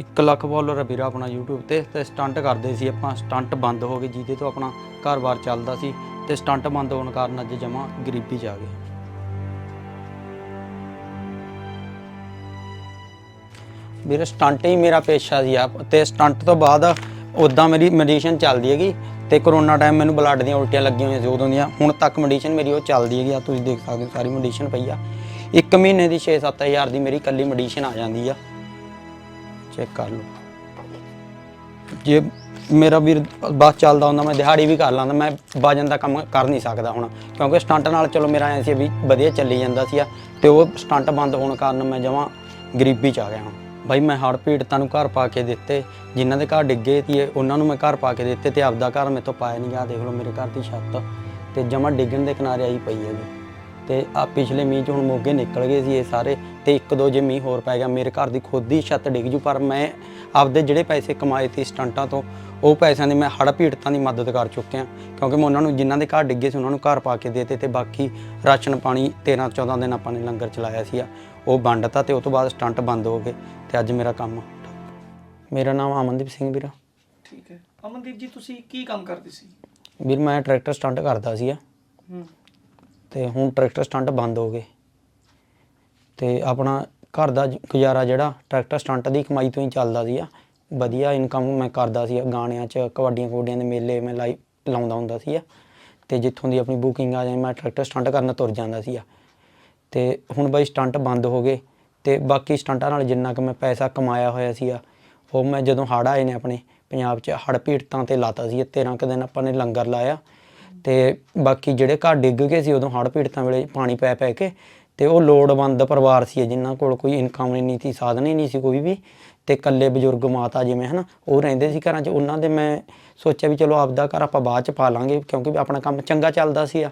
1 lakh follower ਹੈ ਵੀਰਾ ਆਪਣਾ YouTube ਤੇ ਤੇ ਸਟੰਟ ਕਰਦੇ ਸੀ ਆਪਾਂ। ਸਟੰਟ ਬੰਦ ਹੋ ਗਏ ਜਿਹਦੇ ਤੋਂ ਆਪਣਾ ਘਰ-ਬਾਰ ਚੱਲਦਾ ਸੀ। ਤੇ ਸਟੰਟ ਬੰਦ ਹੋਣ ਕਾਰਨ ਅੱਜ ਜਮਾ ਗਰੀਬੀ ਚ ਆ ਗਏ। ਵੀਰੇ ਸਟੰਟ ਹੀ ਮੇਰਾ ਪੇਸ਼ਾ ਸੀ ਆ ਤੇ ਸਟੰਟ ਤੋਂ ਬਾਅਦ ਉਦਾਂ ਮੇਰੀ ਮੈਡੀਸਨ ਚੱਲਦੀ ਹੈਗੀ। ਤੇ ਕਰੋਨਾ ਟਾਈਮ ਮੈਨੂੰ ਬਲੱਡ ਦੀਆਂ ਉਲਟੀਆਂ ਲੱਗੀਆਂ ਹੋਈਆਂ ਸੀ ਉਦੋਂ ਦੀਆਂ। ਹੁਣ ਤੱਕ ਮੈਡੀਸਨ ਮੇਰੀ ਉਹ ਚੱਲਦੀ ਹੈਗੀ ਆ। ਤੁਸੀਂ ਦੇਖ ਸਕਦੇ ਹੋ ਸਾਰੀ ਮੈਡੀਸਨ ਪਈ ਆ। ਇੱਕ ਮਹੀਨੇ ਦੀ 6-7000 ਦੀ ਮੇਰੀ ਕੱਲੀ ਮੈਡੀਸਨ ਆ ਜਾਂਦੀ ਆ। ਚੈੱਕ ਕਰ ਲਓ। ਜੇ ਮੇਰਾ ਵੀਰ ਬਸ ਚੱਲਦਾ ਹੁੰਦਾ, ਮੈਂ ਦਿਹਾੜੀ ਵੀ ਕਰ ਲਾਂਦਾ, ਮੈਂ ਬਾਜਨ ਦਾ ਕੰਮ ਕਰ ਨਹੀਂ ਸਕਦਾ ਹੁਣ। ਕਿਉਂਕਿ ਸਟੰਟ ਨਾਲ ਚਲੋ ਮੇਰਾ ਐਂ ਸੀ ਵੀ ਵਧੀਆ ਚੱਲੀ ਜਾਂਦਾ ਸੀ ਤੇ ਉਹ ਸਟੰਟ ਬੰਦ ਹੋਣ ਕਾਰਨ ਮੈਂ ਜਮਾਂ ਗਰੀਬੀ ਚ ਆ ਗਿਆ ਹੁਣ ਬਾਈ, ਮੈਂ ਹੜ੍ਹ ਪੀੜਤਾਂ ਨੂੰ ਘਰ ਪਾ ਕੇ ਦਿੱਤੇ। ਜਿਨ੍ਹਾਂ ਦੇ ਘਰ ਡਿੱਗੇ ਸੀ, ਉਹਨਾਂ ਨੂੰ ਮੈਂ ਘਰ ਪਾ ਕੇ ਦਿੱਤੇ ਤੇ ਆਪਦਾ ਘਰ ਮੇਰੇ ਤੋਂ ਪਾਇਆ ਨਹੀਂ ਗਿਆ। ਦੇਖ ਲਓ ਮੇਰੇ ਘਰ ਦੀ ਛੱਤ ਤੇ ਜਮਾਂ ਡਿੱਗਣ ਦੇ ਕਿਨਾਰੇ ਆਈ ਪਈ ਹੈਗੀ। ਤੇ ਆ ਪਿਛਲੇ ਮੀਂਹ ਚ ਹੁਣ ਮੋਗੇ ਨਿਕਲ ਗਏ ਸੀ ਇਹ ਸਾਰੇ ਤੇ ਇੱਕ ਦੋ ਜੇ ਮੀਂਹ ਹੋਰ ਪੈ ਗਿਆ ਮੇਰੇ ਘਰ ਦੀ ਖੁਦ ਦੀ ਛੱਤ ਡਿੱਗ ਜੂ ਪਰ ਮੈਂ ਆਪਦੇ ਜਿਹੜੇ ਪੈਸੇ ਕਮਾਏ ਸੀ ਸਟੰਟਾਂ ਤੋਂ ਉਹ ਪੈਸਿਆਂ ਦੀ ਮੈਂ ਹੜ੍ਹ ਪੀੜਤਾਂ ਦੀ ਮਦਦ ਕਰ ਚੁੱਕਿਆ ਕਿਉਂਕਿ ਮੈਂ ਉਹਨਾਂ ਨੂੰ ਜਿਨ੍ਹਾਂ ਦੇ ਘਰ ਡਿੱਗੇ ਸੀ ਉਹਨਾਂ ਨੂੰ ਘਰ ਪਾ ਕੇ ਦੇਤੇ ਤੇ ਬਾਕੀ ਰਾਸ਼ਨ ਪਾਣੀ 13 14 ਦਿਨ ਆਪਾਂ ਨੇ ਲੰਗਰ ਚਲਾਇਆ ਸੀ ਉਹ ਵੰਡਤਾ ਤੇ ਉਸ ਤੋਂ ਬਾਅਦ ਸਟੰਟ ਬੰਦ ਹੋ ਗਏ ਤੇ ਅੱਜ ਮੇਰਾ ਕੰਮ। ਮੇਰਾ ਨਾਮ ਅਮਨਦੀਪ ਸਿੰਘ ਵੀਰਾ ਠੀਕ ਹੈ। ਅਮਨਦੀਪ ਜੀ ਤੁਸੀਂ ਕੀ ਕੰਮ ਕਰਦੇ ਸੀ? ਵੀਰ ਮੈਂ ਟਰੈਕਟਰ ਸਟੰਟ ਕਰਦਾ ਸੀ ਹੂੰ। ਤੇ ਹੁਣ ਟਰੈਕਟਰ ਸਟੰਟ ਬੰਦ ਹੋ ਗਏ। ਤੇ ਆਪਣਾ ਘਰ ਦਾ ਗੁਜ਼ਾਰਾ ਜਿਹੜਾ ਟਰੈਕਟਰ ਸਟੰਟ ਦੀ ਕਮਾਈ ਤੋਂ ਹੀ ਚੱਲਦਾ ਸੀ ਵਧੀਆ ਇਨਕਮ ਮੈਂ ਕਰਦਾ ਸੀ ਗਾਣਿਆਂ 'ਚ, ਕਬੱਡੀਆਂ ਕਬੱਡੀਆਂ ਦੇ ਮੇਲੇ ਮੈਂ ਲਾਈ, ਲਾਉਂਦਾ ਹੁੰਦਾ ਸੀ ਤੇ ਜਿੱਥੋਂ ਦੀ ਆਪਣੀ ਬੁਕਿੰਗ ਆ ਜਾਏ, ਮੈਂ ਟਰੈਕਟਰ ਸਟੰਟ ਕਰਨ ਤੁਰ ਜਾਂਦਾ ਸੀ ਤੇ ਹੁਣ ਬਾਈ ਸਟੰਟ ਬੰਦ ਹੋ ਗਏ ਤੇ ਬਾਕੀ ਸਟੰਟਾਂ ਨਾਲ ਜਿੰਨਾ ਕੁ ਮੈਂ ਪੈਸਾ ਕਮਾਇਆ ਹੋਇਆ ਸੀ ਉਹ ਮੈਂ ਜਦੋਂ ਹੜ੍ਹ ਆਏ ਨੇ ਆਪਣੇ, ਪੰਜਾਬ 'ਚ ਹੜ੍ਹ ਪੀੜਤਾਂ ਤੇ ਲਾਤਾ ਸੀ 13 ਕੁ ਦਿਨ ਆਪਾਂ ਨੇ ਲੰਗਰ ਲਾਇਆ ਤੇ ਬਾਕੀ ਜਿਹੜੇ ਘਰ ਡਿੱਗ ਗਏ ਸੀ, ਉਦੋਂ ਹੜ੍ਹ ਪੀੜਤਾਂ ਵੇਲੇ ਪਾਣੀ ਪੈ ਪੈ ਕੇ ਤੇ ਉਹ ਲੋੜਵੰਦ ਪਰਿਵਾਰ ਸੀ ਜਿਨ੍ਹਾਂ ਕੋਲ ਕੋਈ ਇਨਕਮ ਨਹੀਂ ਸੀ, ਸਾਧਨ ਹੀ ਨਹੀਂ ਸੀ ਕੋਈ ਵੀ ਤੇ ਇਕੱਲੇ ਬਜ਼ੁਰਗ ਮਾਤਾ ਜਿਵੇਂ, ਹਨਾ, ਉਹ ਰਹਿੰਦੇ ਸੀ ਘਰਾਂ 'ਚ। ਉਹਨਾਂ ਦੇ ਮੈਂ ਸੋਚਿਆ ਵੀ ਚਲੋ ਆਪਦਾ ਘਰ ਆਪਾਂ ਬਾਅਦ 'ਚ ਪਾ ਲਾਂਗੇ, ਕਿਉਂਕਿ ਵੀ ਆਪਣਾ ਕੰਮ ਚੰਗਾ ਚੱਲਦਾ ਸੀ ਆ।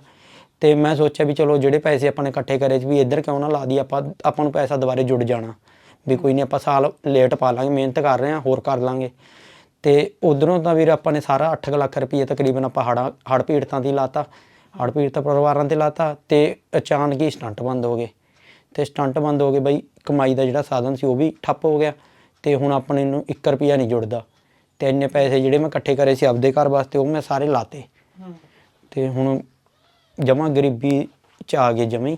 ਤੇ ਮੈਂ ਸੋਚਿਆ ਵੀ ਚਲੋ ਜਿਹੜੇ ਪੈਸੇ ਆਪਾਂ ਨੇ ਇਕੱਠੇ ਕਰੇ ਸੀ ਵੀ ਇੱਧਰ ਕਿਉਂ ਨਾ ਲਾ ਦੀ ਆਪਾਂ ਆਪਾਂ ਨੂੰ ਪੈਸਾ ਦੁਬਾਰੇ ਜੁੜ ਜਾਣਾ। ਵੀ ਕੋਈ ਨਹੀਂ ਆਪਾਂ ਸਾਲ ਲੇਟ ਪਾ ਲਾਂਗੇ, ਮਿਹਨਤ ਕਰ ਰਹੇ ਹਾਂ, ਹੋਰ ਕਰ ਲਾਂਗੇ। ਤੇ ਉਧਰੋਂ ਤਾਂ ਵੀਰ ਆਪਾਂ ਨੇ ਸਾਰਾ 8 ਲੱਖ ਰੁਪਏ ਤਕਰੀਬਨ ਆਪਾਂ ਹੜ੍ਹਾਂ ਹੜ੍ਹ ਪੀੜਤਾਂ ਦੀ ਲਾਤਾ ਹੜ੍ਹ ਪੀੜਤ ਪਰਿਵਾਰਾਂ ਤੇ ਲਾਤਾ ਤੇ ਅਚਾਨਕ ਹੀ ਸਟੰਟ ਬੰਦ ਹੋ ਗਏ। ਤੇ ਸਟੰਟ ਬੰਦ ਹੋ ਗਏ ਬਈ ਕਮਾਈ ਦਾ ਜਿਹੜਾ ਸਾਧਨ ਸੀ ਉਹ ਵੀ ਠੱਪ ਹੋ ਗਿਆ ਤੇ ਹੁਣ ਆਪਣੇ ਨੂੰ 1 ਰੁਪਿਆ ਨਹੀਂ ਜੁੜਦਾ। ਤੇ ਇੰਨੇ ਪੈਸੇ ਜਿਹੜੇ ਮੈਂ ਇਕੱਠੇ ਕਰੇ ਸੀ ਆਪਦੇ ਘਰ ਵਾਸਤੇ ਉਹ ਮੈਂ ਸਾਰੇ ਲਾਤੇ। ਤੇ ਹੁਣ ਜਮਾ ਗਰੀਬੀ ਚ ਆ ਗਏ ਜਮੇ।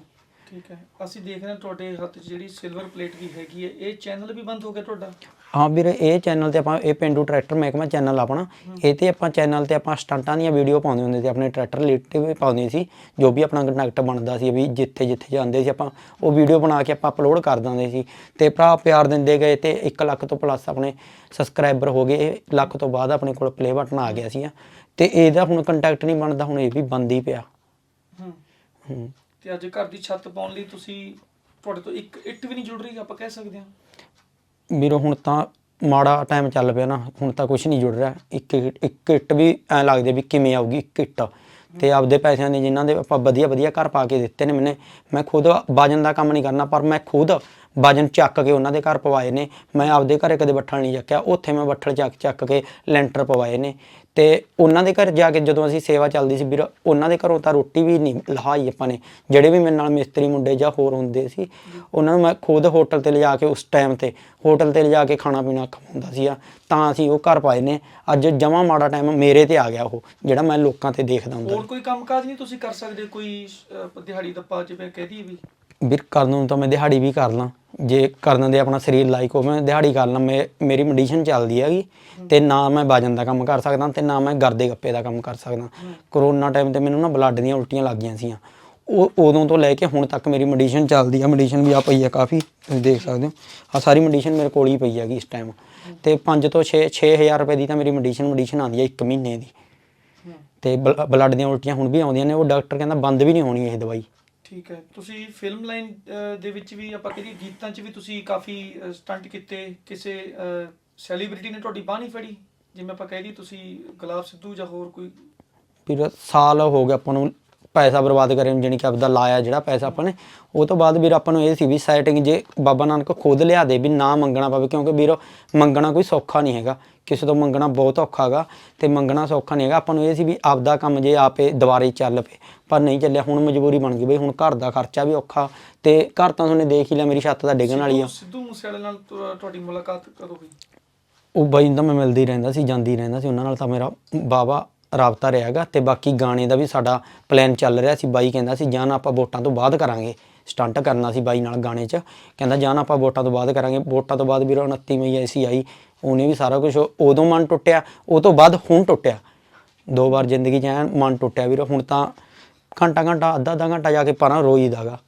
ਠੀਕ ਹੈ। ਅਸੀਂ ਦੇਖ ਰਹੇ ਹਾਂ ਤੁਹਾਡੇ ਹੱਥ 'ਚ ਜਿਹੜੀ ਸਿਲਵਰ ਪਲੇਟ ਵੀ ਹੈਗੀ ਹੈ ਇਹ ਚੈਨਲ ਵੀ ਬੰਦ ਹੋ ਗਿਆ ਤੁਹਾਡਾ? ਹਾਂ ਵੀਰੇ ਇਹ ਚੈਨਲ ਤੇ ਆਪਾਂ ਇਹ ਪਿੰਡੂ ਟਰੈਕਟਰ ਮਹਿਕਮਾ ਚੈਨਲ ਆਪਣਾ। ਇਹ ਤੇ ਆਪਾਂ ਚੈਨਲ ਤੇ ਆਪਾਂ ਸਟੰਟਾਂ ਦੀਆਂ ਵੀਡੀਓ ਪਾਉਂਦੇ ਹੁੰਦੇ ਸੀ ਆਪਣੇ ਟਰੈਕਟਰ ਰਿਲੇਟਿਵ ਵੀ ਪਾਉਂਦੇ ਸੀ ਜੋ ਵੀ ਆਪਣਾ ਕੰਟੈਕਟ ਬਣਦਾ ਸੀ ਵੀ ਜਿੱਥੇ ਜਿੱਥੇ ਜਾਂਦੇ ਸੀ ਆਪਾਂ ਉਹ ਵੀਡੀਓ ਬਣਾ ਕੇ ਆਪਾਂ ਅਪਲੋਡ ਕਰ ਦਿੰਦੇ ਸੀ। ਤੇ ਭਰਾ ਪਿਆਰ ਦਿੰਦੇ ਗਏ ਤੇ 1 ਲੱਖ ਤੋਂ ਪਲੱਸ ਆਪਣੇ ਸਬਸਕ੍ਰਾਈਬਰ ਹੋ ਗਏ ਲੱਖ ਤੋਂ ਬਾਅਦ ਆਪਣੇ ਕੋਲ ਪਲੇ ਬਟਨ ਆ ਗਿਆ ਸੀ ਤੇ ਇਹਦਾ ਹੁਣ ਕੰਟੈਕਟ ਨਹੀਂ ਬਣਦਾ ਹੁਣ ਇਹ ਵੀ ਬੰਦ ਹੀ ਪਿਆ। ਹੂੰ। ਤੇ ਅੱਜ ਘਰ ਦੀ ਛੱਤ ਪਾਉਣ ਲਈ ਤੁਸੀਂ ਤੁਹਾਡੇ ਤੋਂ ਇੱਕ ਇੱਟ ਵੀ ਨਹੀਂ ਜੁੜ ਰਹੀ ਆਪਾਂ ਕਹਿ ਸਕਦੇ ਹਾਂ? ਵੀਰੋ, ਹੁਣ ਤਾਂ ਮਾੜਾ ਟਾਈਮ ਚੱਲ ਪਿਆ ਨਾ, ਹੁਣ ਤਾਂ ਕੁਝ ਨਹੀਂ ਜੁੜ ਰਿਹਾ। ਇੱਕ ਇੱਕ ਕਿੱਟ ਵੀ ਐ ਲੱਗਦੇ ਵੀ ਕਿਵੇਂ ਆਊਗੀ ਇੱਕ ਇੱਟ ਤੇ ਆਪਦੇ ਪੈਸਿਆਂ ਦੇ ਜਿਨ੍ਹਾਂ ਦੇ ਆਪਾਂ ਵਧੀਆ ਵਧੀਆ ਘਰ ਪਾ ਕੇ ਦਿੱਤੇ ਨੇ ਮੈਨੇ, ਮੈਂ ਖੁਦ ਵਜਨ ਦਾ ਕੰਮ ਨਹੀਂ ਕਰਨਾ, ਪਰ ਮੈਂ ਖੁਦ ਵਜਨ ਚੱਕ ਕੇ ਉਹਨਾਂ ਦੇ ਘਰ ਪਵਾਏ ਨੇ। ਮੈਂ ਆਪਦੇ ਘਰੇ ਕਦੇ ਬੱਠਲ ਨਹੀਂ ਚੱਕਿਆ। ਉੱਥੇ ਮੈਂ ਬੱਠਲ ਚੱਕ ਚੱਕ ਕੇ ਲੈਂਟਰ ਪਵਾਏ ਨੇ। ਤੇ ਉਹਨਾਂ ਦੇ ਘਰ ਜਾ ਕੇ ਜਦੋਂ ਅਸੀਂ ਸੇਵਾ ਚੱਲਦੀ ਸੀ ਵੀਰ, ਉਹਨਾਂ ਦੇ ਘਰੋਂ ਤਾਂ ਰੋਟੀ ਵੀ ਨਹੀਂ ਲਹਾਈ ਆਪਾਂ ਨੇ। ਜਿਹੜੇ ਵੀ ਮੇਰੇ ਨਾਲ ਮਿਸਤਰੀ ਮੁੰਡੇ ਜਾਂ ਹੋਰ ਹੁੰਦੇ ਸੀ, ਉਹਨਾਂ ਨੂੰ ਮੈਂ ਖੁਦ ਹੋਟਲ ਤੇ ਲਿਜਾ ਕੇ ਉਸ ਟਾਈਮ ਤੇ, ਹੋਟਲ ਤੇ ਲਿਜਾ ਕੇ ਖਾਣਾ ਪੀਣਾ ਖਵਾਉਂਦਾ ਸੀ ਤਾਂ ਅਸੀਂ ਉਹ ਘਰ ਪਾਏ ਨੇ। ਅੱਜ ਜਮਾ ਮਾੜਾ ਟਾਈਮ ਮੇਰੇ ਤੇ ਆ ਗਿਆ ਉਹ, ਜਿਹੜਾ ਮੈਂ ਲੋਕਾਂ ਤੇ ਦੇਖਦਾ ਹੁੰਦਾ। ਹੋਰ ਕੋਈ ਕੰਮਕਾਜ ਨਹੀਂ ਤੁਸੀਂ ਕਰ ਸਕਦੇ? ਕੋਈ ਦਿਹਾੜੀ ਦੱਪਾ ਜਿਵੇਂ ਕਹਿ ਦਈਏ ਵੀ? ਵੀਰ ਕਰਨ ਨੂੰ ਤਾਂ ਮੈਂ ਦਿਹਾੜੀ ਵੀ ਕਰ ਲਾਂ। ਜੇ ਕਰਨ ਦੇ ਆਪਣਾ ਸਰੀਰ ਲਾਇਕ ਹੋਵੇ, ਮੈਂ ਦਿਹਾੜੀ ਕਰ ਲਾਂ। ਮੈਂ, ਮੇਰੀ ਮੈਡੀਸਨ ਚੱਲਦੀ ਹੈਗੀ, ਤੇ ਨਾ ਮੈਂ ਬਾਜਨ ਦਾ ਕੰਮ ਕਰ ਸਕਦਾ, ਤੇ ਨਾ ਮੈਂ ਗਰਦੇ ਗੱਪੇ ਦਾ ਕੰਮ ਕਰ ਸਕਦਾ। ਕਰੋਨਾ ਟਾਈਮ ਤੇ ਮੈਨੂੰ ਨਾ ਬਲੱਡ ਦੀਆਂ ਉਲਟੀਆਂ ਲੱਗ ਗਈਆਂ ਸੀਆਂ। ਉਹ, ਉਦੋਂ ਤੋਂ ਲੈ ਕੇ ਹੁਣ ਤੱਕ ਮੇਰੀ ਮੈਡੀਸਨ ਚੱਲਦੀ ਆ। ਮੈਡੀਸਨ ਵੀ ਆ ਪਈ ਆ ਕਾਫੀ, ਤੁਸੀਂ ਦੇਖ ਸਕਦੇ ਹੋ। ਆ ਸਾਰੀ ਮੈਡੀਸਨ ਮੇਰੇ ਕੋਲ ਹੀ ਪਈ ਹੈਗੀ ਇਸ ਟਾਈਮ ਤੇ 5 ਤੋਂ 6 6000 ਰੁਪਏ ਦੀ ਤਾਂ ਮੇਰੀ ਮੈਡੀਸਨ ਮੈਡੀਸਨ ਆਉਂਦੀ ਆ ਇੱਕ ਮਹੀਨੇ ਦੀ। ਹੂੰ ਤੇ ਬਲੱਡ ਦੀਆਂ ਉਲਟੀਆਂ ਹੁਣ ਵੀ ਆਉਂਦੀਆਂ ਨੇ। ਉਹ ਡਾਕਟਰ ਕਹਿੰਦਾ ਬੰਦ ਵੀ ਨਹੀਂ ਹੋਣੀ ਇਹ ਦਵਾਈ। ਠੀਕ ਹੈ। ਤੁਸੀਂ ਫਿਲਮ ਲਾਈਨ ਦੇ ਵਿੱਚ ਵੀ ਆਪਾਂ ਕਹਦੇ ਗੀਤਾਂ 'ਚ ਵੀ ਤੁਸੀਂ ਕਾਫੀ ਸਟੰਟ ਕੀਤੇ। ਕਿਸੇ ਸੈਲੀਬ੍ਰਿਟੀ ਨੇ ਤੁਹਾਡੀ ਬਾਹ ਨਹੀਂ ਫੜੀ? ਜਿਵੇਂ ਆਪਾਂ ਕਹਿ ਦਈਏ ਤੁਸੀਂ ਗੁਲਾਬ ਸਿੱਧੂ ਜਾਂ ਹੋਰ ਕੋਈ? ਫਿਰ ਸਾਲ ਹੋ ਗਿਆ ਆਪਾਂ ਨੂੰ ਪੈਸਾ ਬਰਬਾਦ ਕਰੇ ਜਾਣੀ ਕਿ ਆਪਦਾ ਲਾਇਆ ਜਿਹੜਾ ਪੈਸਾ ਆਪਾਂ ਨੇ। ਉਹ ਤੋਂ ਬਾਅਦ ਵੀਰ, ਆਪਾਂ ਨੂੰ ਇਹ ਸੀ ਵੀ ਸੈਟਿੰਗ ਜੇ ਬਾਬਾ ਨਾਨਕ ਖੁਦ ਲਿਆ ਦੇ ਵੀ ਨਾ ਮੰਗਣਾ ਪਵੇ, ਕਿਉਂਕਿ ਵੀਰ, ਮੰਗਣਾ ਕੋਈ ਸੌਖਾ ਨਹੀਂ ਹੈਗਾ। ਕਿਸੇ ਤੋਂ ਮੰਗਣਾ ਬਹੁਤ ਔਖਾ ਹੈਗਾ ਤੇ ਮੰਗਣਾ ਸੌਖਾ ਨਹੀਂ ਹੈਗਾ। ਆਪਾਂ ਨੂੰ ਇਹ ਸੀ ਵੀ ਆਪਦਾ ਕੰਮ ਜੇ ਆਪੇ ਦੁਬਾਰੇ ਚੱਲ ਪਏ। ਪਰ ਨਹੀਂ ਚੱਲਿਆ ਹੁਣ ਮਜਬੂਰੀ ਬਣ ਗਈ ਬਈ ਹੁਣ ਘਰ ਦਾ ਖਰਚਾ ਵੀ ਔਖਾ ਤੇ ਘਰ ਤਾਂ ਤੁਹਾਨੂੰ ਦੇਖ ਹੀ ਲਿਆ ਮੇਰੀ ਛੱਤ ਤਾਂ ਡਿੱਗਣ ਵਾਲੀ ਆ। ਸਿੱਧੂ- ਮੂਸੇਵਾਲੇ ਨਾਲ ਤੁਹਾਡੀ ਮੁਲਾਕਾਤ ਕਦੋਂ ਹੋਈ? ਉਹ ਬਾਈ ਨੂੰ ਤਾਂ ਮੈਂ ਮਿਲਦੀ ਰਹਿੰਦਾ ਸੀ ਜਾਂਦੀ ਰਹਿੰਦਾ ਸੀ ਉਹਨਾਂ ਨਾਲ ਤਾਂ ਮੇਰਾ ਬਾਵਾ ਰਾਬਤਾ ਰਿਹਾਗਾ ਤੇ ਬਾਕੀ ਗਾਣੇ ਦਾ ਵੀ ਸਾਡਾ ਪਲਾਨ ਚੱਲ ਰਿਹਾ ਸੀ। ਬਾਈ ਕਹਿੰਦਾ ਸੀ ਜਾਨ ਆਪਾਂ ਵੋਟਾਂ ਤੋਂ ਬਾਅਦ ਕਰਾਂਗੇ। ਸਟੰਟ ਕਰਨਾ ਸੀ ਬਾਈ ਨਾਲ ਗਾਣੇ 'ਚ। ਕਹਿੰਦਾ ਜਾਨ ਆਪਾਂ ਵੋਟਾਂ ਤੋਂ ਬਾਅਦ ਕਰਾਂਗੇ। ਵੋਟਾਂ ਤੋਂ ਬਾਅਦ ਵੀਰ 29 ਮਈ ਐਸੀ ਆਈ। ਉਹਨੇ ਵੀ ਸਾਰਾ ਕੁਝ ਉਦੋਂ ਮਨ ਟੁੱਟਿਆ ਉਹ ਤੋਂ ਬਾਅਦ ਹੁਣ ਟੁੱਟਿਆ। ਦੋ ਵਾਰ ਜ਼ਿੰਦਗੀ 'ਚ ਐਨ ਮਨ ਟੁੱਟਿਆ ਵੀਰ ਹੁਣ ਤਾਂ ਘੰਟਾ ਘੰਟਾ ਅੱਧਾ ਅੱਧਾ ਘੰਟਾ ਜਾ ਕੇ ਪਰਾਂ ਰੋਈਦਾਗਾ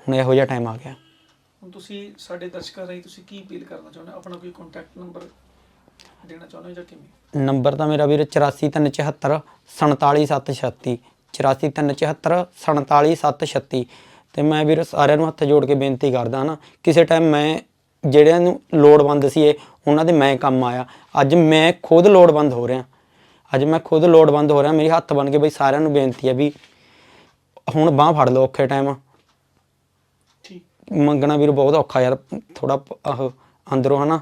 ਹੁਣ ਇਹੋ ਜਿਹਾ ਟਾਈਮ ਆ ਗਿਆ। ਹੁਣ ਤੁਸੀਂ ਸਾਡੇ ਦਰਸ਼ਕਾਂ ਰਾਹੀਂ ਤੁਸੀਂ ਕੀ ਅਪੀਲ ਕਰਨਾ ਚਾਹੁੰਦੇ ਹੋ? ਆਪਣਾ ਕੋਈ ਕੰਟੈਕਟ ਨੰਬਰ ਦੇਣਾ ਚਾਹੁੰਦੇ ਹੋ ਜਾਂ ਕਿਵੇਂ? ਨੰਬਰ ਤਾਂ ਮੇਰਾ ਵੀਰ 84374 47736 84374 47736 ਤੇ ਮੈਂ ਵੀਰ ਸਾਰਿਆਂ ਨੂੰ ਹੱਥ ਜੋੜ ਕੇ ਬੇਨਤੀ ਕਰਦਾ ਹਾਂ ਨਾ ਕਿਸੇ ਟਾਈਮ ਮੈਂ ਜਿਹੜਿਆਂ ਨੂੰ ਲੋੜਵੰਦ ਸੀ ਇਹ ਉਹਨਾਂ ਦੇ ਮੈਂ ਕੰਮ ਆਇਆ। ਅੱਜ ਮੈਂ ਖੁਦ ਲੋੜਵੰਦ ਹੋ ਰਿਹਾ। ਅੱਜ ਮੈਂ ਖੁਦ ਲੋੜਵੰਦ ਹੋ ਰਿਹਾ। ਮੇਰੇ ਹੱਥ ਬਣ ਕੇ ਬਈ ਸਾਰਿਆਂ ਨੂੰ ਬੇਨਤੀ ਹੈ ਵੀ ਹੁਣ ਬਾਹ ਫੜ ਲਓ ਔਖੇ ਟਾਈਮ ਠੀਕ। ਮੰਗਣਾ ਵੀਰ ਬਹੁਤ ਔਖਾ ਯਾਰ ਥੋੜਾ ਆਹ ਅੰਦਰੋਂ ਹਨਾ।